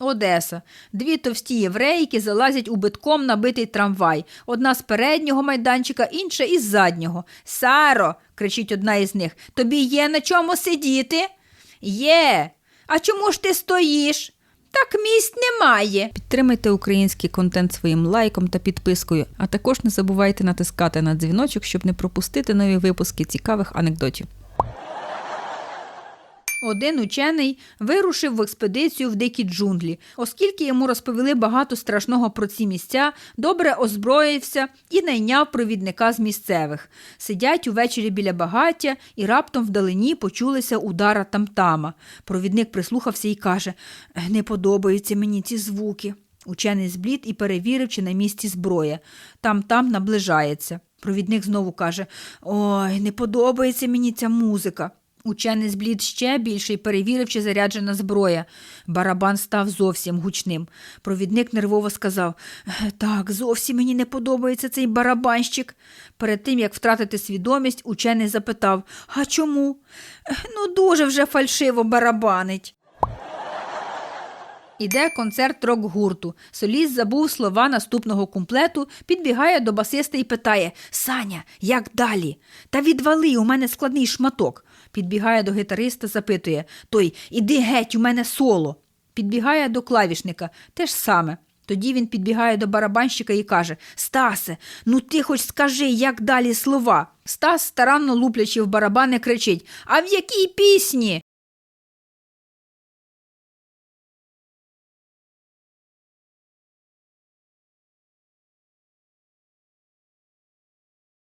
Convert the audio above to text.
Одеса. Дві товсті єврейки залазять у битком набитий трамвай. Одна з переднього майданчика, інша із заднього. Саро, кричить одна із них, тобі є на чому сидіти? Є. А чому ж ти стоїш? Так місць немає. Підтримайте український контент своїм лайком та підпискою, а також не забувайте натискати на дзвіночок, щоб не пропустити нові випуски цікавих анекдотів. Один учений вирушив в експедицію в дикі джунглі, оскільки йому розповіли багато страшного про ці місця, добре озброївся і найняв провідника з місцевих. Сидять увечері біля багаття, і раптом вдалині почулися удара тамтама. Провідник прислухався і каже: Не подобаються мені ці звуки. Учений зблід і перевірив, чи на місці зброя. Там-там наближається. Провідник знову каже: Ой, не подобається мені ця музика. Учений зблід ще більше і перевірив, чи заряджена зброя. Барабан став зовсім гучним. Провідник нервово сказав: «Е, Так, зовсім мені не подобається цей барабанщик. Перед тим, як втратити свідомість, учений запитав: А чому? «Е, Ну, дуже вже фальшиво барабанить. Іде концерт рок-гурту. Соліст забув слова наступного куплету, підбігає до басиста і питає Саня, як далі? Та відвали, у мене складний шматок. Підбігає до гітариста, запитує Той, іди геть, у мене соло. Підбігає до клавішника, те ж саме. Тоді він підбігає до барабанщика і каже Стасе, ну ти хоч скажи, як далі слова. Стас, старанно луплячи в барабани, кричить А в якій пісні?